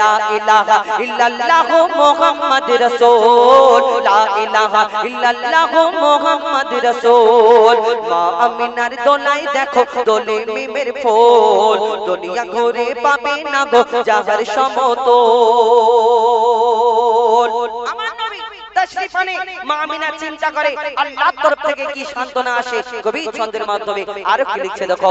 লা ইলাহা ইল্লাল্লাহ মুহাম্মদ রাসূল। লা ইলাহা ইল্লাল্লাহ মুহাম্মদ রাসূল। মা আমিনার দোলাই দেখো, দোলে মিমের ফুল। দুনিয়া ঘুরে পাবে না গো যাহার সমতল। চিন্তা করে, আল্লাহর তরফ থেকে কি সান্ত্বনা আসে? কবি ছন্দের মাধ্যমে আরও কি লিখছে দেখো।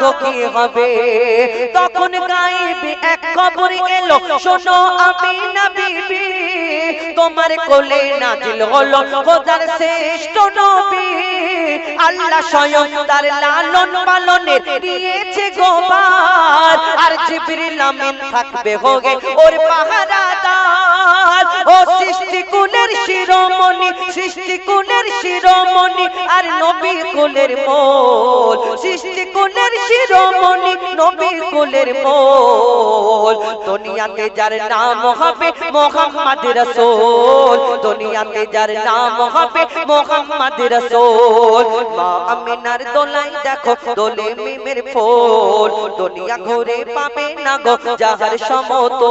গো কি হবে? তখন গায়েবে এক খবর এলো। শোনো আমি না বিবি তোমার কোলে নাজিল হলো খোদার শ্রেষ্ঠ নবী। আল্লাহ স্বয়ং তার লালন পালনে দিয়েছে গোবার। আর জিবরিল আমিন থাকবে হোগে ওর পাহারাদার ও সৃষ্টি কুলের শিরোমণি, সৃষ্টি কুলের শিরোমণি, আর নবী কুলের মোল। সৃষ্টি কুলের শিরোমণি কুলের মোল। দুনিয়াতে যার নাম হবে মোহাম্মদ রাসূল। দুনিয়াতে যার নাম হবে মোহাম্মদ রাসূল। মা আমিনার দোলাই দেখো, দোলে মিমের ফুল। দুনিয়া ঘুরে পাবে না গো যাহার সমতল।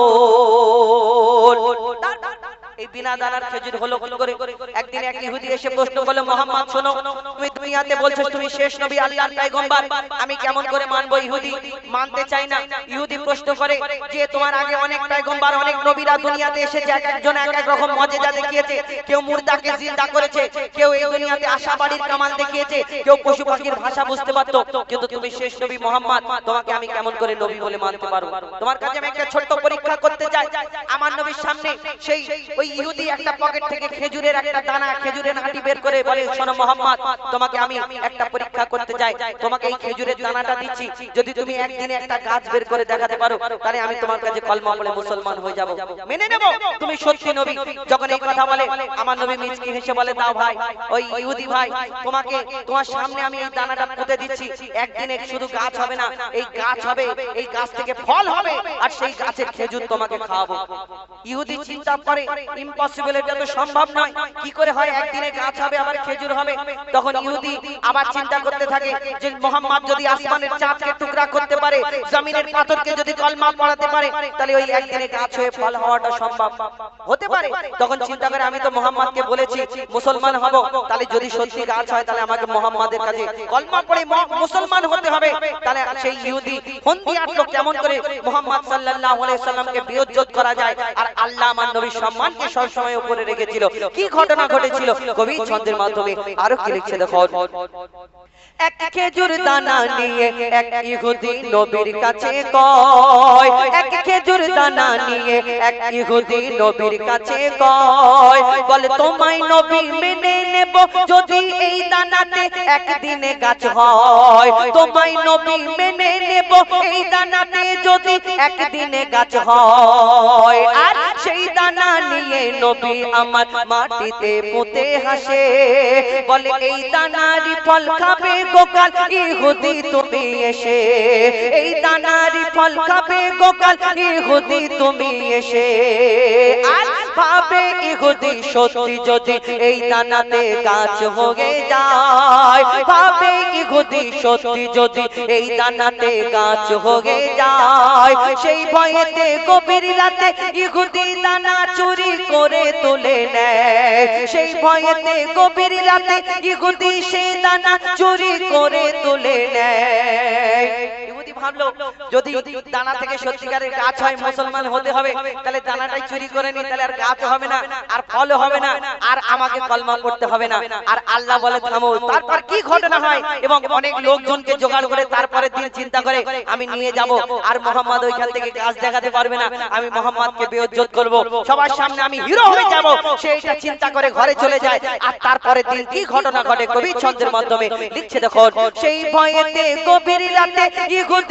এই বিনা দানার খেজুর হলো কি করে? একদিন এক ইহুদি এসে প্রশ্ন করল, মোহাম্মদ, শোনো, তুমি দুনিয়াতে বলছো তুমি শেষ নবী আল্লাহর পয়গম্বর। আমি কেমন করে মানবো ইহুদি? মানতে চাই না। ইহুদি প্রশ্ন করে, যে তোমার আগে অনেক পয়গম্বর, অনেক নবীরা দুনিয়াতে এসেছে, এক একজন, এক এক রকম মজেদা দেখিয়েছে। কেউ মুর্দাকে জিন্দা করেছে, কেউ এই দুনিয়াতে আশাবাড়ির কামাল দেখিয়েছে, কেউ পশু পাখির ভাষা বুঝতে পারতো। কিন্তু তুমি শেষ নবী মোহাম্মদ, তোমাকে আমি কেমন করে নবী বলে মানতে পারব? তোমার কাছে আমি একটা ছোট্ট পরীক্ষা করতে চাই। আমার নবীর সামনে সেই ওই ইহুদি একটা পকেট থেকে খেজুরের একটা দানা, খেজুরের আটি বের করে বলে, শোনো মোহাম্মদ, তোমাকে আমি একটা পরীক্ষা করতে চাই। তোমাকে এই খেজুরের দানাটা দিচ্ছি। যদি তুমি একদিনে একটা গাছ বের করে দেখাতে পারো, তাহলে আমি তোমার কাছে কলমা পড়ে মুসলমান হয়ে যাব। মেনে নেব? তুমি সত্যি নবী। যখন এই কথা বলে, আমার নবী মিচকি হেসে বলে, দাও ভাই, ওই ইহুদি ভাই, তোমাকে, তোমার সামনে আমি এই দানাটা পুঁতে দিচ্ছি। একদিনে শুধু গাছ হবে না, এই গাছ হবে, এই গাছ থেকে ফল হবে, আর সেই গাছের খেজুর তোমাকে খাওয়াবো। ইহুদি চিন্তা করে ইম্পসিবল এটা তো সম্ভব নয় কি করে হয়? একদিনে গাছ হবে, আবার খেজুর হবে। তখন ইহুদি আবার চিন্তা করতে থাকে যে মোহাম্মদ যদি আসমানের চাঁদকে টুকরা করতে পারে, জমিনের পাথরকে যদি কলমা পড়াতে পারে, তাহলে ওই একদিনে গাছ হয়ে ফল হওয়াটা সম্ভব। হতে পারে। তখন চিন্তা করে, আমি তো মোহাম্মদকে বলেছি, মুসলমান হব, তাহলে যদি সত্যি গাছ হয়, তাহলে আমাকে মোহাম্মদের কাছে কলমা পড়ে মুসলমান হতে হবে। তাহলে সেই ইহুদি ফন্দি আটলো কেমন করে? মোহাম্মদ সাল্লাল্লাহু আলাইহি সাল্লামকে বিয়োজ্জত করা যায়, আর আল্লাহ আমার নবীর সম্মানকে সবসময় উপরে রেখেছিল। কি ঘটনা ঘটেছিল? কবি ছন্দের মাধ্যমে আরও কি লিখছে দেখো। এক খেজুর দানা নিয়ে এক ইহুদি নবীর কাছে কয় এক খেজুর দানা নিয়ে এক ইহুদি নবীর কাছে কয় বলে তোমায় নবী মেনে নেব যদি এই দানাতে একদিনে গাছ হয়। তোমায় নবী মেনে নেব এই দানাতে যদি একদিনে গাছ হয়। আর সেই দানা নিয়ে নবী আমার মাটিতে পুঁতে হাসে। বলে, এই দানারি ফল খাবে গোকাল, ইহুদি তুমি এসে। এই দানারি ফল খাবে গোকাল, ইহুদি তুমি এসে। আর ভাবে ইহুদি সত্যি যদি এই দানাতে গাছ হয়ে যায়, ভাবে ইহুদি সত্যি যদি এই দানাতে গাছ হয়ে যায়, সেই ভয়েতে গভীর রাতে ইহুদি দানা চুরি করে তুলে নেয়। সেই ভয়েতে গভীর রাতে ইহুদি সেই দানা চুরি করে তুলে নেয়। ভাবলো, যদি দানা থেকে সত্যিকারের গাছ হয় মুসলমান হতে হবে, তাহলে দানাটাই চুরি করে নি তাহলে আর গাছ হবে না, আর ফল হবে না, আর আমাকে কলমা করতে হবে না, আর আল্লাহ বলে থামো। তারপর কি ঘটনা হয়? এবং অনেক লোকজনকে জোগাড় করে তারপরে দিন চিন্তা করে, আমি নিয়ে যাব, আর মোহাম্মদ ওইখান থেকে গাছ দেখাতে পারবে না, আমি মোহাম্মদকে বেইজ্জত করব। সবার সামনে আমি হিরো হয়ে যাব, সেইটা চিন্তা করে ঘরে চলে যায়। আর তারপরে দিন কি ঘটনা ঘটে? কবি ছন্দের মাধ্যমে লিখছে দেখো সেই ভয়েতে গভীর রাতে ইহুদি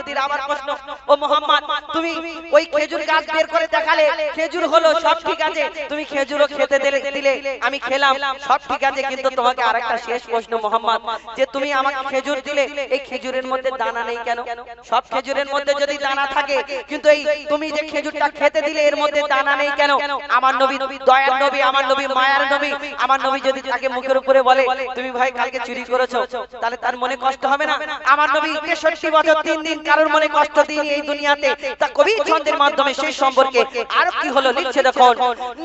ইহুদির আবার প্রশ্ন, ও মোহাম্মদ, তুমি ওই খেজুর গাছ বের করে দেখালে, খেজুর হলো সব ঠিক আছে, তুমি খেজুরও খেতে দিলে, আমি খেলাম, সব ঠিক আছে, কিন্তু তোমাকে আরেকটা শেষ প্রশ্ন, মোহাম্মদ, যে তুমি আমাকে খেজুর দিলে, এই খেজুরের মধ্যে দানা নেই কেন? সব খেজুরের মধ্যে যদি দানা থাকে, কিন্তু এই তুমি যে খেজুরটা খেতে দিলে, এর মধ্যে দানা নেই কেন? আমার নবী দয়ার নবী, আমার নবী মায়ার নবী, আমার নবী যদি তাকে মুখের উপরে বলে, তুমি ভাই কালকে চুরি করেছ, তাহলে তার মনে কষ্ট হবে না? আমার নবী তেষট্টি বছর তিন দিন কারোর মনে কষ্ট দিন এই দুনিয়াতে, তা কবি ছন্দের মাধ্যমে সেই সম্পর্কে আর কি হলো লিখছে দেখুন।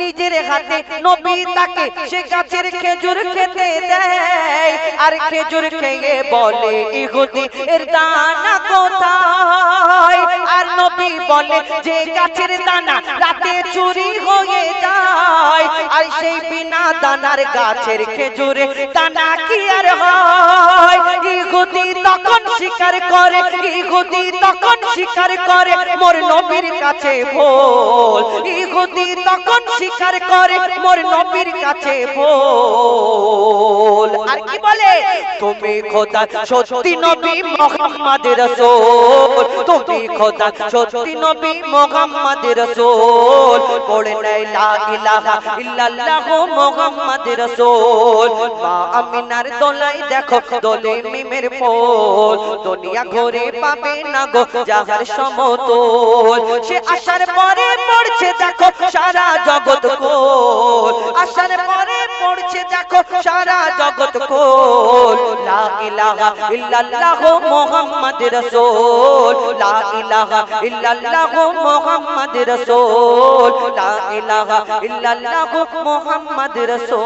নিজের হাতে নবী তাকে সে গাছের খেজুর খেতে দেয়, আর খেজুর খেয়ে বলে, ইহুদি, এর দানা কোথায়? আর নবী বলে, যে গাছের দানা রাতে চুরি হয়ে যায়, আর সেই বিনা দানার গাছের খেজুরে দানা কি আর হয়? ইহুদি তখন স্বীকার করে ইহুদি? তখন স্বীকার করে মোর নবীর কাছে ভোল। ইহুদি তখন স্বীকার করে মোর নবীর কাছে ভোল। আর কি বলে? তুমি খোদা সত্যি নবী মোহাম্মদ রাসূল। তুমি খোদা সত্যি নবী মোহাম্মদ রাসূল। পড়ে নাই লা ইলাহা ইল্লাল্লাহ মোহাম্মদ রাসূল। মা আমিনার দোলাই দেখো দোলে মিমের পোল। দুনিয়া ঘুরে পাবে না গো, যাহার সমতল। সে আসার পরে পড়ছে দেখো, সারা জগৎ কোল। আসার পরে পড়ছে দেখো, সারা জগৎ কোল। লা ইলাহা ইল্লাল্লাহ মুহাম্মদ রাসূল। লা ইলাহা ইল্লাল্লাহ মুহাম্মদ রাসূল। লা ইলাহা ইল্লাল্লাহ মুহাম্মদ রাসূল।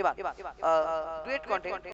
এবার ডুয়েট কন্টেন্ট